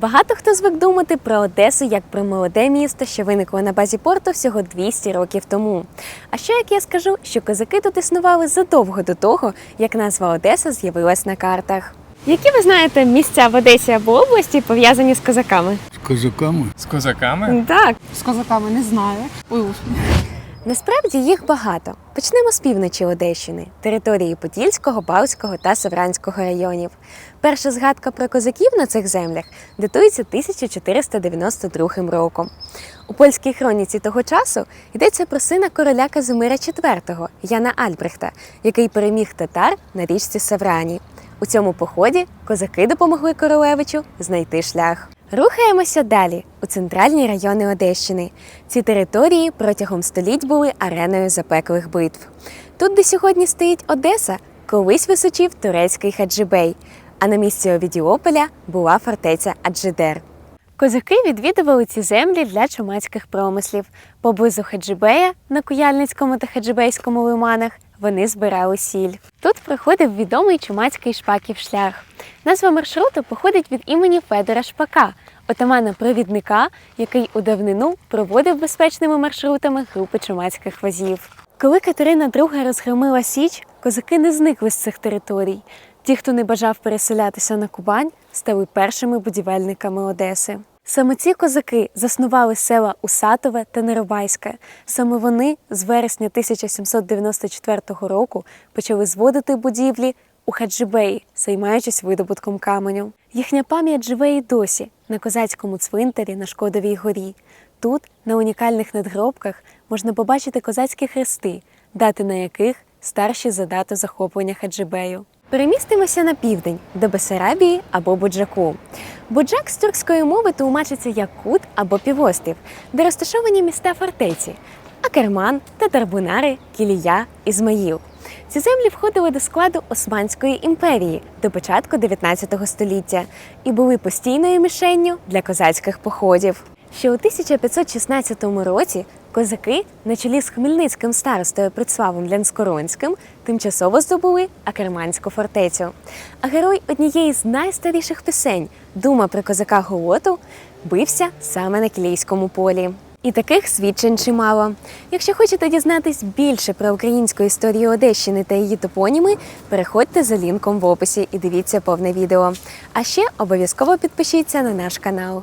Багато хто звик думати про Одесу як про молоде місто, що виникло на базі порту всього 200 років тому. А ще як я скажу, що козаки тут існували задовго до того, як назва Одеса з'явилась на картах. Які ви знаєте місця в Одесі або області пов'язані з козаками? З козаками? З козаками? Так, З козаками не знаю. Ой. Насправді їх багато. Почнемо з півночі Одещини, території Подільського, Балтського та Севранського районів. Перша згадка про козаків на цих землях датується 1492 роком. У польській хроніці того часу йдеться про сина короля Казимира IV Яна Альбрехта, який переміг татар на річці Севрані. У цьому поході козаки допомогли королевичу знайти шлях. Рухаємося далі у центральні райони Одещини. Ці території протягом століть були ареною запеклих битв. Тут, де сьогодні стоїть Одеса, колись височив турецький Хаджибей, а на місці Овідіополя була фортеця Аджидер. Козаки відвідували ці землі для чумацьких промислів. Поблизу Хаджибея на Куяльницькому та Хаджибейському лиманах вони збирали сіль. Тут проходив відомий чумацький шпаків шлях. Назва маршруту походить від імені Федора Шпака, отамана провідника, який у давнину проводив безпечними маршрутами групи чумацьких возів. Коли Катерина II розгромила Січ, козаки не зникли з цих територій. Ті, хто не бажав переселятися на Кубань, стали першими будівельниками Одеси. Саме ці козаки заснували села Усатове та Неробайське. Саме вони з вересня 1794 року почали зводити будівлі у Хаджибеї, займаючись видобутком каменю. Їхня пам'ять живе і досі на козацькому цвинтарі на Шкодовій горі. Тут, на унікальних надгробках, можна побачити козацькі хрести, дати на яких старші за дату захоплення Хаджибею. Перемістимося на південь до Бесарабії або Буджаку. Буджак з тюркської мови тлумачиться як кут або півострів, де розташовані міста фортеці Акерман, Татарбунари, Кілія, Ізмаїл. Ці землі входили до складу Османської імперії до початку 19 століття і були постійною мішенню для козацьких походів. Ще у 1516 році козаки на чолі з хмельницьким старостою Прицвавом Лянскоронським тимчасово здобули Акерманську фортецю. А герой однієї з найстаріших пісень Дума про козака Голоту бився саме на Кілійському полі. І таких свідчень чимало. Якщо хочете дізнатись більше про українську історію Одещини та її топоніми, переходьте за лінком в описі і дивіться повне відео. А ще обов'язково підпишіться на наш канал.